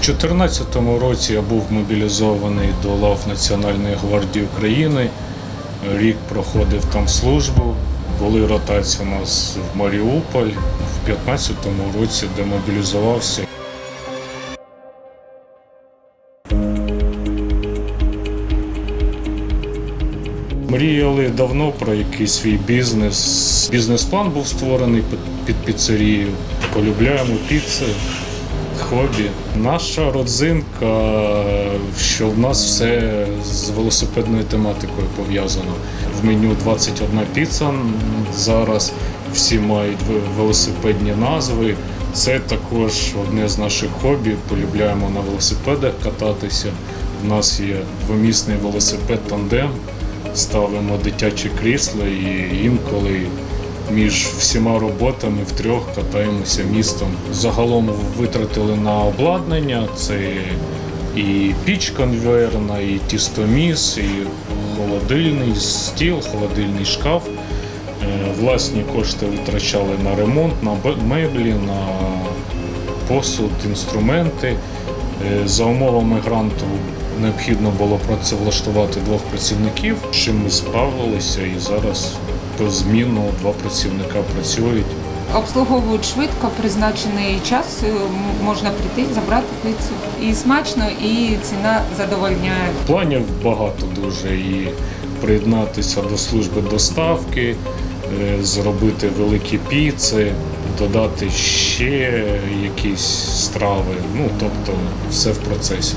2014 році я був мобілізований до лав Національної гвардії України. Рік проходив там службу. Були ротації у нас в Маріуполь. В 2015 році демобілізувався. Мріяли давно про якийсь свій бізнес. Бізнес-план був створений під- піцерію. Полюбляємо піци, хобі. Наша родзинка, що в нас все з велосипедною тематикою пов'язано. В меню 21 піца зараз. Всі мають велосипедні назви. Це також одне з наших хобі. Полюбляємо на велосипедах кататися. У нас є двомісний велосипед тандем. Ставимо дитяче крісло і інколи між всіма роботами втрьох катаємося містом. Загалом витратили на обладнання. Це і піч конвейерна, і тістоміс, і холодильний стіл, холодильний шкаф. Е, Власні кошти витрачали на ремонт, на меблі, на посуд, інструменти. Е, За умовами гранту необхідно було працевлаштувати двох працівників, чим ми справилися, і зараз по зміну два працівника працюють. Обслуговують швидко, призначений час, е, можна прийти, забрати пиццу. І смачно, і ціна задовольняє. Планів багато дуже і приєднатися до служби доставки, е, зробити великі піци, додати ще якісь страви. Ну тобто все в процесі.